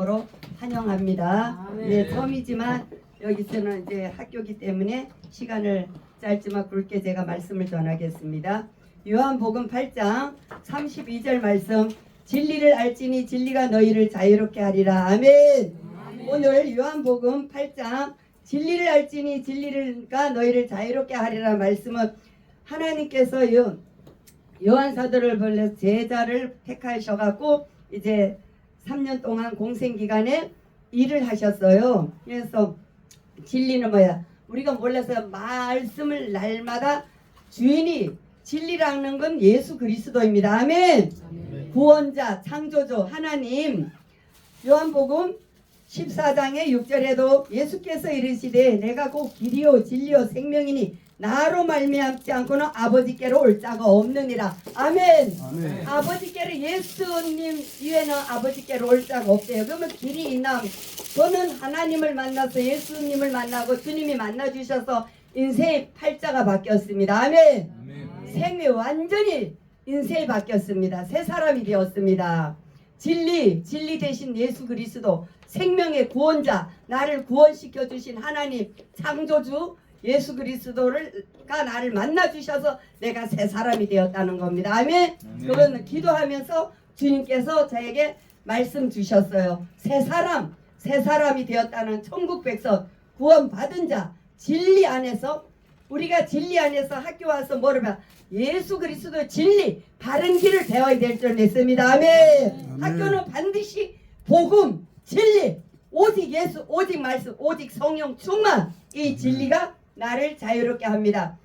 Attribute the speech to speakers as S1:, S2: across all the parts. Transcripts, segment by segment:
S1: 으로 환영합니다.
S2: 아멘.
S1: 네, 처음이지만 여기서는 이제 학교기 때문에 시간을 짧지만 굵게 제가 말씀을 전하겠습니다. 요한복음 8장 32절 말씀 진리를 알지니 진리가 너희를 자유롭게 하리라. 아멘. 오늘 요한복음 8장 진리를 알지니 진리가 너희를 자유롭게 하리라 말씀은 하나님께서 요 요한 사도를 벌려 제자를 택하셔 갖고 이제 3년 동안 공생 기간에 일을 하셨어요. 그래서 진리는 뭐야? 우리가 몰라서 말씀을 날마다 주인이 진리라는 건 예수 그리스도입니다. 아멘. 구원자, 창조주 하나님. 요한복음 14장의 6절에도 예수께서 이르시되 내가 곧 길이요 진리요 생명이니 나로 말미암지 않고는 아버지께로 올 자가 없느니라. 아멘.
S3: 아멘.
S1: 아버지께로 예수님 이외에는 아버지께로 올 자가 없대요. 그러면 길이 있나? 저는 하나님을 만나서 예수님을 만나고 주님이 만나 주셔서 인생의 팔자가 바뀌었습니다. 아멘. 생이 완전히 인생이 바뀌었습니다. 새 사람이 되었습니다. 진리, 진리 대신 예수 그리스도, 생명의 구원자, 나를 구원시켜 주신 하나님, 창조주 예수 그리스도를가 나를 만나 주셔서 내가 새 사람이 되었다는 겁니다. 아멘.
S3: 아멘.
S1: 그건 기도하면서 주님께서 저에게 말씀 주셨어요. 새 사람, 새 사람이 되었다는 천국 백성, 구원 받은 자, 진리 안에서 우리가 진리 안에서 학교 와서 뭐를 봐? 예수 그리스도의 진리, 바른 길을 배워야 될 줄 믿습니다. 아멘.
S3: 아멘.
S1: 학교는 반드시 복음, 진리, 오직 예수, 오직 말씀, 오직 성령 충만 이 진리가 나를 자유롭게 합니다.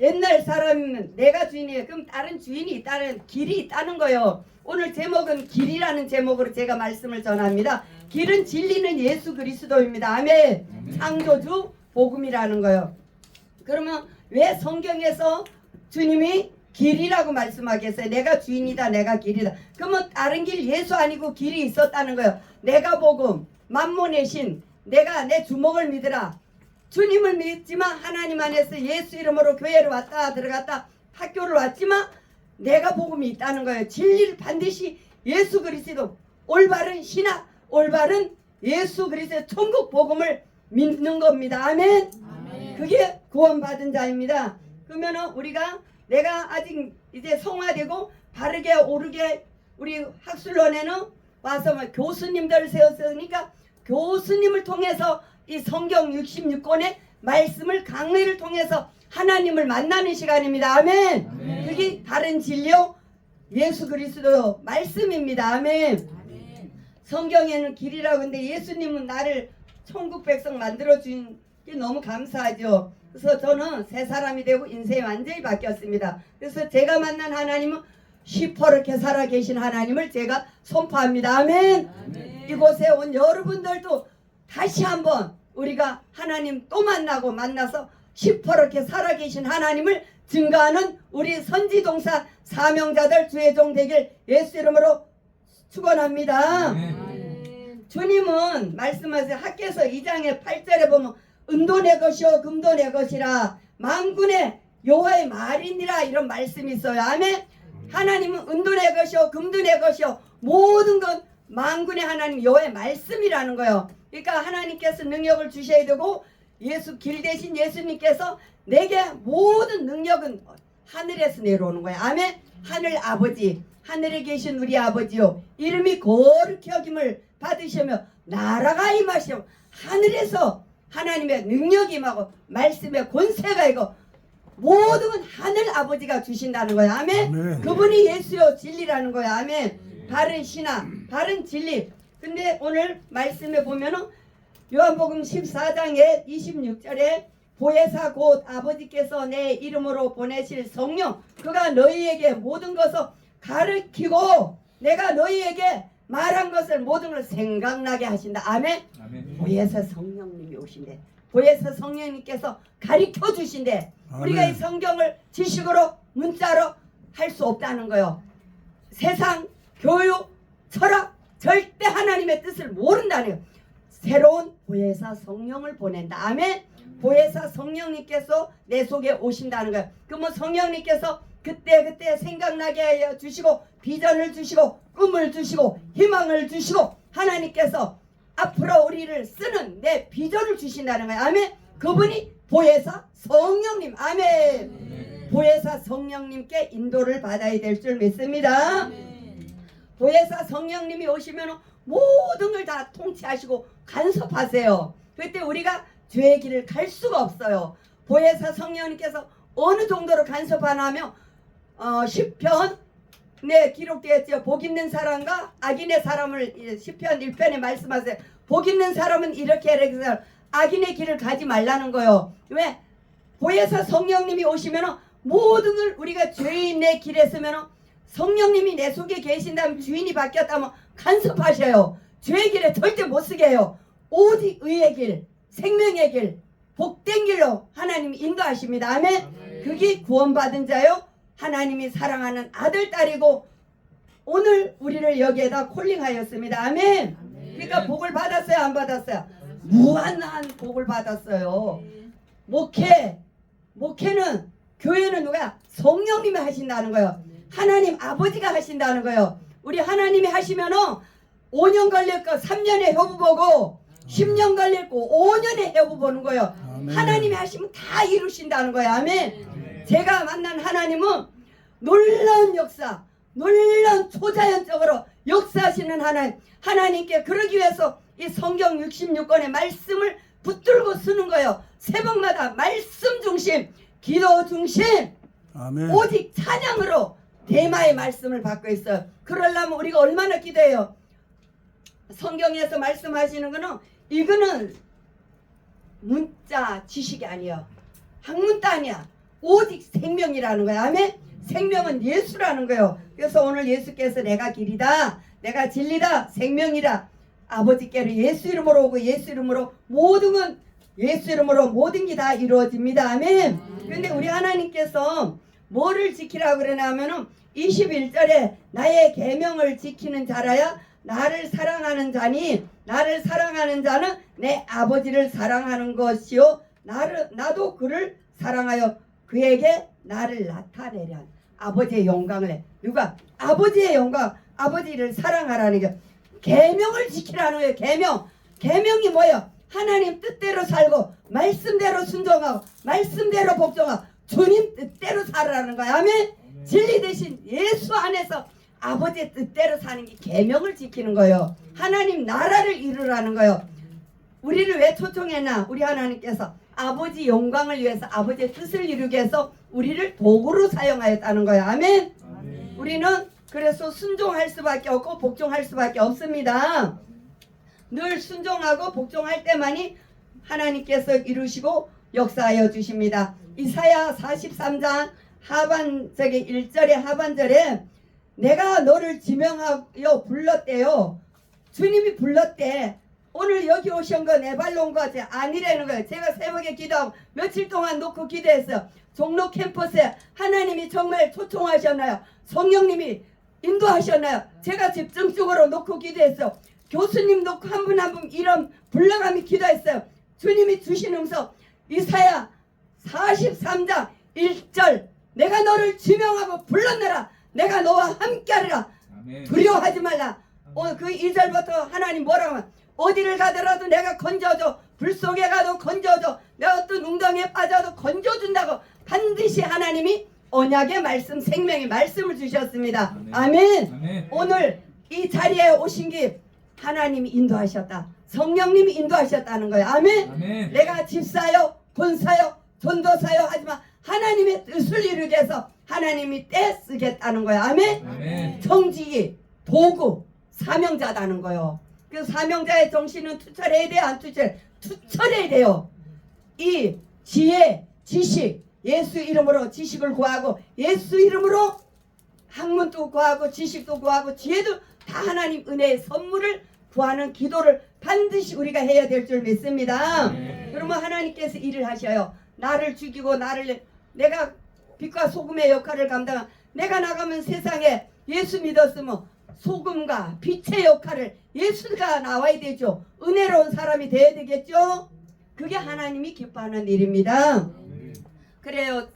S1: 옛날 사람은 내가 주인이에요. 그럼 다른 주인이 있다는 길이 있다는 거예요. 오늘 제목은 길이라는 제목으로 제가 말씀을 전합니다. 길은 진리는 예수 그리스도입니다. 아멘.
S3: 아멘.
S1: 창조주 복음이라는 거예요. 그러면 왜 성경에서 주님이 길이라고 말씀하겠어요? 내가 주인이다, 내가 길이다. 그러면 다른 길 예수 아니고 길이 있었다는 거예요. 내가 복음, 만몬의 신, 내가 내 주먹을 믿으라. 주님을 믿지만 하나님 안에서 예수 이름으로 교회를 왔다 들어갔다 학교를 왔지만 내가 복음이 있다는 거예요. 진리를 반드시 예수 그리스도 올바른 신학, 올바른 예수 그리스도 천국 복음을 믿는 겁니다. 아멘. 그게 구원받은 자입니다. 그러면은 우리가 내가 아직 이제 성화되고 바르게 오르게 우리 학술론에는 와서 뭐 교수님들을 세웠으니까 교수님을 통해서 이 성경 66권의 말씀을 강의를 통해서 하나님을 만나는 시간입니다. 아멘.
S3: 아멘.
S1: 그게 바른 진료 예수 그리스도 말씀입니다. 아멘. 성경에는 길이라고 근데 예수님은 나를 천국 백성 만들어 준게 너무 감사하죠. 그래서 저는 새 사람이 되고 인생이 완전히 바뀌었습니다. 그래서 제가 만난 하나님은 시퍼렇게 살아 계신 하나님을 제가 선포합니다. 아멘. 이곳에 온 여러분들도 다시 한번 우리가 하나님 또 만나고 만나서 시퍼렇게 살아 계신 하나님을 증거하는 우리 선지동사 사명자들 주의 종 되길 예수 이름으로 축원합니다. 주님은 말씀하세요. 학계서 2장의 8절에 보면 은도 내 것이요 금도 내 것이라 만군의 여호와의 말이니라 이런 말씀이 있어요. 아멘. 하나님은 은도 내 것이요 금도 내 것이요 모든 것 만군의 하나님 여호와의 말씀이라는 거예요. 그러니까 하나님께서 능력을 주셔야 되고 예수 길 대신 예수님께서 내게 모든 능력은 하늘에서 내려오는 거예요. 아멘. 하늘 아버지, 하늘에 계신 우리 아버지요. 이름이 거룩히 여김을 받으시며 나라가 임하시오. 하늘에서 하나님의 능력이 임하고 말씀의 권세가 있고 모든 건 하늘 아버지가 주신다는 거야. 아멘.
S3: 아멘.
S1: 그분이 예수요 진리라는 거야. 아멘. 바른 신앙, 바른 진리. 근데 오늘 말씀에 보면은 요한복음 14장의 26절에 보혜사 곧 아버지께서 내 이름으로 보내실 성령 그가 너희에게 모든 것을 가르치고 내가 너희에게 말한 것을 모든 걸 생각나게 하신다. 아멘.
S3: 아멘.
S1: 보혜사 성령님이 오신대. 보혜사 성령님께서 가르쳐 주신대. 우리가
S3: 아멘.
S1: 이 성경을 지식으로 문자로 할 수 없다는 거요. 세상 교육 철학 절대 하나님의 뜻을 모른다네요. 새로운 보혜사 성령을 보낸다. 아멘. 보혜사 성령님께서 내 속에 오신다는 거예요. 그러면 성령님께서 그때 그때 생각나게 하여 주시고 비전을 주시고 꿈을 주시고 희망을 주시고 하나님께서 앞으로 우리를 쓰는 내 비전을 주신다는 거예요. 아멘. 그분이 보혜사 성령님. 아멘. 보혜사 성령님께 인도를 받아야 될 줄 믿습니다. 보혜사 성령님이 오시면 모든 걸 다 통치하시고 간섭하세요. 그때 우리가 죄의 길을 갈 수가 없어요. 보혜사 성령님께서 어느 정도로 간섭하냐면 어, 10편 네 기록되었죠. 복 있는 사람과 악인의 사람을 10편 1편에 말씀하세요. 복 있는 사람은 이렇게 해서 악인의 길을 가지 말라는 거요. 왜? 보혜사 성령님이 오시면 모든 걸 우리가 죄인의 길에 서면 성령님이 내 속에 계신다면 주인이 바뀌었다면 간섭하셔요. 죄의 길에 절대 못 쓰게 해요. 오직 의의 길, 생명의 길, 복된 길로 하나님이 인도하십니다. 아멘. 그게 구원받은 자요. 하나님이 사랑하는 아들, 딸이고 오늘 우리를 여기에다 콜링하였습니다. 아멘. 그러니까 복을 받았어요, 안 받았어요? 무한한 복을 받았어요. 목회, 목회는 교회는 누가 성령님이 하신다는 거예요. 하나님 아버지가 하신다는 거예요. 우리 하나님이 하시면은 5년 걸릴 거 3년에 회부 보고 10년 걸릴 거 5년에 회부 보는 거예요.
S2: 아멘.
S1: 하나님이 하시면 다 이루신다는 거예요. 아멘. 제가 만난 하나님은 놀라운 역사, 놀라운 초자연적으로 역사하시는 하나님, 하나님께 그러기 위해서 이 성경 66권의 말씀을 붙들고 쓰는 거예요. 새벽마다 말씀 중심, 기도 중심,
S2: 아멘.
S1: 오직 찬양으로 대마의 말씀을 받고 있어요. 그러려면 우리가 얼마나 기도해요? 성경에서 말씀하시는 거는 이거는 문자 지식이 아니에요. 학문도 아니야. 오직 생명이라는 거야. 아멘. 생명은 예수라는 거예요. 그래서 오늘 예수께서 내가 길이다, 내가 진리다, 생명이다. 아버지께로 예수 이름으로 오고 예수 이름으로 모든 건 예수 이름으로 모든 게 다 이루어집니다. 아멘. 근데 우리 하나님께서 뭐를 지키라고 그러냐면은 21절에 나의 계명을 지키는 자라야 나를 사랑하는 자니 나를 사랑하는 자는 내 아버지를 사랑하는 것이요. 나를 나도 그를 사랑하여 그에게 나를 나타내려 아버지의 영광을 해. 누가? 아버지의 영광 아버지를 사랑하라는 게. 계명을 지키라는 거예요 계명. 계명이 뭐예요? 하나님 뜻대로 살고 말씀대로 순종하고 말씀대로 복종하고 주님 뜻대로 살아라는 거야 아멘 진리 대신 예수 안에서 아버지의 뜻대로 사는 게 계명을 지키는 거예요. 하나님 나라를 이루라는 거예요. 우리를 왜 초청했나? 우리 하나님께서 아버지 영광을 위해서 아버지의 뜻을 이루기 위해서 우리를 도구로 사용하였다는 거예요. 아멘. 우리는 그래서 순종할 수밖에 없고 복종할 수밖에 없습니다. 늘 순종하고 복종할 때만이 하나님께서 이루시고 역사하여 주십니다. 이사야 43장 하반 저기 1절에 하반절에 내가 너를 지명하여 불렀대요. 주님이 불렀대. 오늘 여기 오신 거내 발로 온거 아니라는 거예요. 제가 새벽에 기도하고 며칠 동안 놓고 기도했어요. 종로 캠퍼스에 하나님이 정말 초청하셨나요? 성령님이 인도하셨나요? 제가 집중적으로 놓고 기도했어요. 교수님 놓고 한 분 한 분 이름 불러가며 기도했어요. 주님이 주신 음성 이사야 43장 1절 내가 너를 지명하고 불렀느라 내가 너와 함께하리라.
S3: 아멘.
S1: 두려워하지 말라. 오늘 그 2절부터 하나님 뭐라고 하면 어디를 가더라도 내가 건져줘. 불 속에 가도 건져줘. 내가 어떤 웅덩이에 빠져도 건져준다고 반드시 하나님이 언약의 말씀 생명의 말씀을 주셨습니다. 아멘.
S3: 아멘.
S1: 오늘 이 자리에 오신 게 하나님이 인도하셨다 성령님이 인도하셨다는 거예요 아멘
S3: 아멘.
S1: 내가 집사요, 본사요, 전도사요 하지만 하나님의 뜻을 이루기 위해서 하나님이 때 쓰겠다는 거야. 아멘.
S3: 아멘.
S1: 정직이 도구 사명자다는 거요. 그 사명자의 정신은 투철해야 돼요, 안 투철? 투철해야 돼요. 이 지혜, 지식, 예수 이름으로 지식을 구하고 예수 이름으로 학문도 구하고 지식도 구하고 지혜도 다 하나님 은혜의 선물을 구하는 기도를 반드시 우리가 해야 될 줄 믿습니다.
S3: 네.
S1: 그러면 하나님께서 일을 하셔요. 나를 죽이고 나를 내- 내가 빛과 소금의 역할을 감당. 내가 나가면 세상에 예수 믿었으면 소금과 빛의 역할을 예수가 나와야 되죠. 은혜로운 사람이 돼야 되겠죠. 그게 하나님이 기뻐하는 일입니다. 그래요.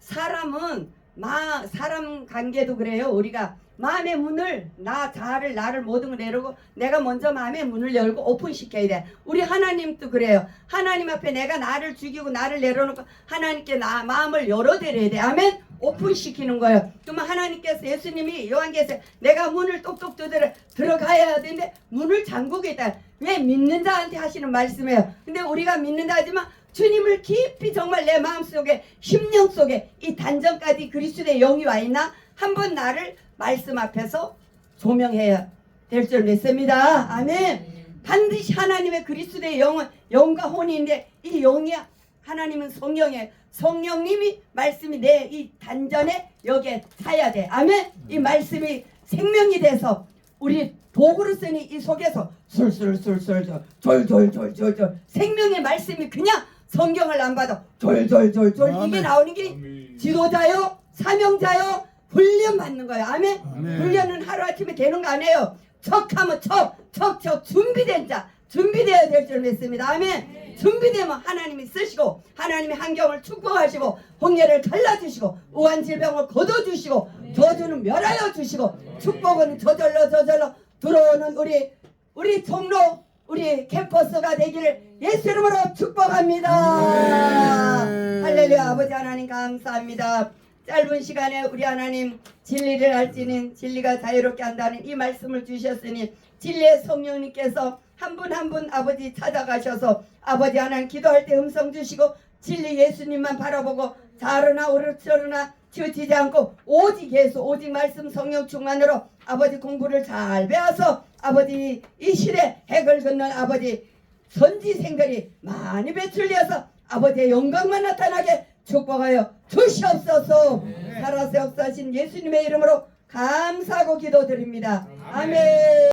S1: 사람은 마 사람 관계도 그래요. 우리가 마음의 문을 나 자아를 나를 모든 걸 내려고 내가 먼저 마음의 문을 열고 오픈시켜야 돼. 우리 하나님도 그래요. 하나님 앞에 내가 나를 죽이고 나를 내려놓고 하나님께 나 마음을 열어드려야 돼. 아멘. 오픈시키는 거예요. 그러면 하나님께서 예수님이 요한계에서 내가 문을 똑똑 두드려 들어가야 되는데 문을 잠그고 있다. 왜 믿는 자한테 하시는 말씀이에요. 근데 우리가 믿는다 하지만 주님을 깊이 정말 내 마음속에 심령 속에 이 단전까지 그리스도의 영이 와 있나 한번 나를 말씀 앞에서 조명해야 될 줄 믿습니다. 아멘. 반드시 하나님의 그리스도의 영은 영과 혼인데 이 영이 하나님은 성령이에요. 성령님이 말씀이 내 이 단전에 여기에 차야 돼. 아멘. 이 말씀이 생명이 돼서 우리 도구로 쓰니 이 속에서 술술술술 졸졸졸졸졸 생명의 말씀이 그냥 성경을 안 봐도 졸졸졸졸 이게. 나오는 게. 지도자요 사명자요 훈련 받는 거예요. 아멘.
S2: 아멘.
S1: 훈련은 하루아침에 되는 거 아니에요. 척하면 척, 척 척 준비된 자 준비되어야 될 줄 믿습니다. 아멘. 준비되면 하나님이 쓰시고 하나님의 환경을 축복하시고 홍해를 갈라주시고 우한 질병을 걷어주시고 저주는 멸하여 주시고 축복은 저절로 저절로 들어오는 우리 우리 종로 우리 캠퍼스가 되기를 예수 이름으로 축복합니다.
S2: 아멘.
S1: 할렐루야 아버지 하나님 감사합니다. 짧은 시간에 우리 하나님 진리를 알지는 진리가 자유롭게 한다는 이 말씀을 주셨으니 진리의 성령님께서 한 분 한 분 아버지 찾아가셔서 아버지 하나님 기도할 때 음성 주시고 진리 예수님만 바라보고 자르나 오르르나 치우치지 않고 오직 예수 오직 말씀 성령 충만으로 아버지 공부를 잘 배워서 아버지 이 시대 핵을 걷는 아버지 선지생들이 많이 배출되어서 아버지의 영광만 나타나게 축복하여 주시옵소서. 살아서 역사하신 예수님의 이름으로 감사하고 기도드립니다. 아멘